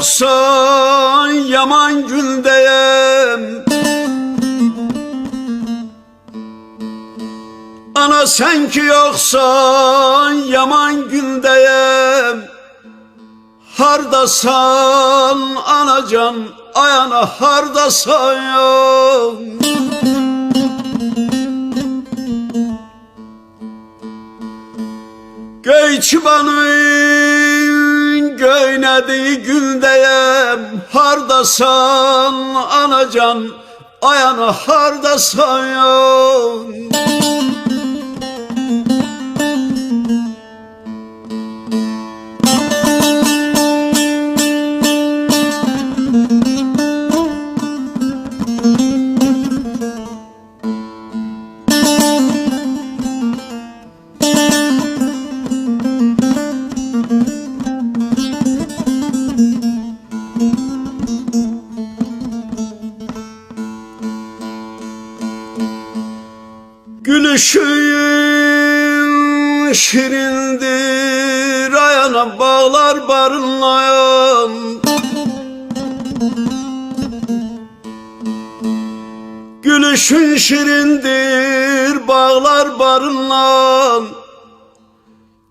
yoksan yaman güldeyim Ana sen ki yoksan yaman güldeyim Hardasan anacan ayana hardasan Göy çıbanın göynediği güldeyim Hardasan anacan ayana hardasan Şirindir ayana bağlar barınlayan Gülüşün şirindir bağlar barınlan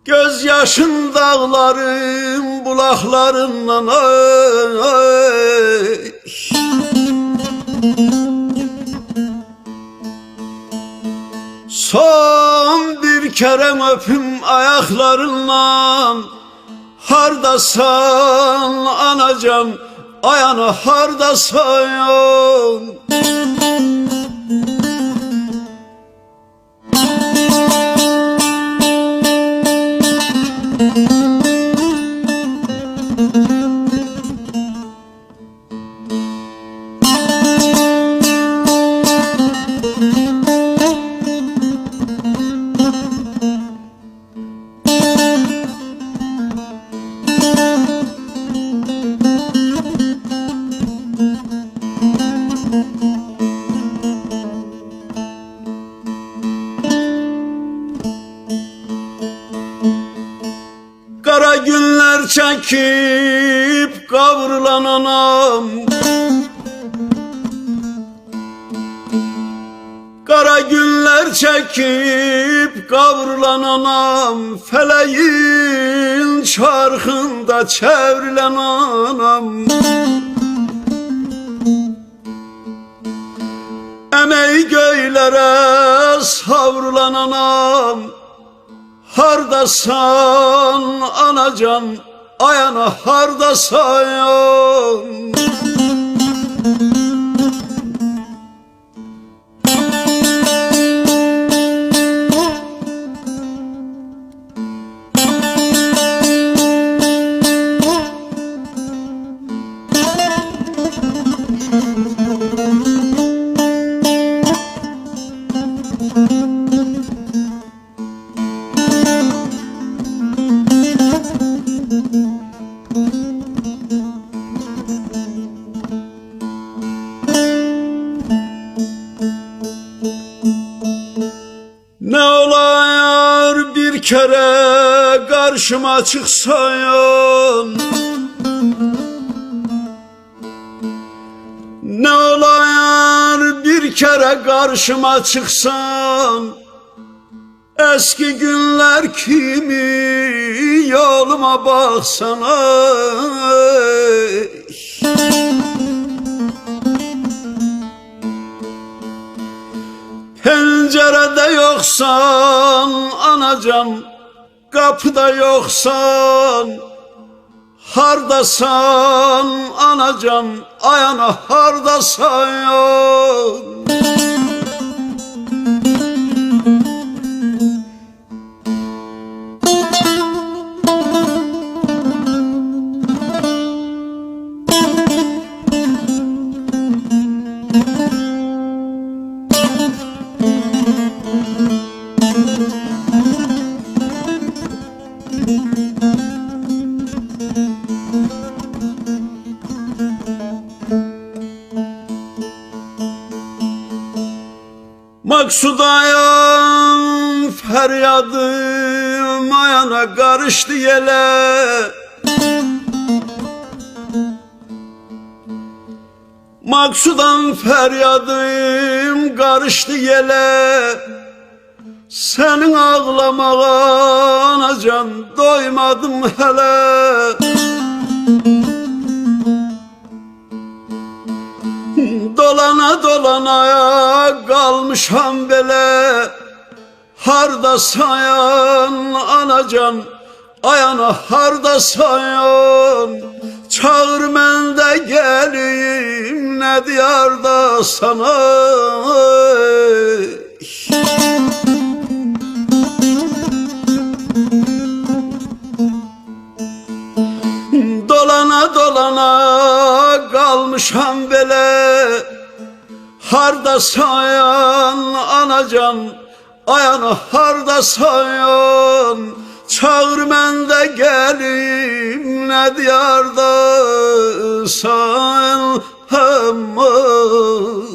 Gözyaşın dağların bulaklarından ay. Son bir kere öpüm ayaklarından Hardasan anacan ayana hardasan Kara günler çekip kavrulan anam. Kara günler çekip kavrulan anam. Feleğin çarkında çevrilen anam. Emeği göylere savrulan anam Hardasan anacan ayana hardasan kere karşıma çıksayan Ne olayar bir kere karşıma çıksan? Eski günler kimi yoluma baksana? Pencerede anacan Kapıda yoksan Hardasan anacan Ayana hardasan Maksudayam feryadım ayana karıştı yele Maksudan feryadım karıştı yele Senin ağlamağına can doymadım hele. Dolana dolana kalmışam bele. Harda sayan anacan Ayana harda sayan. Çağır men de geleyim ne diyarda sana. Dolana dolana kalmışam bele Harda sayan anacan Ayana harda sayan Çağır men de gelim ne diyarda Aman ay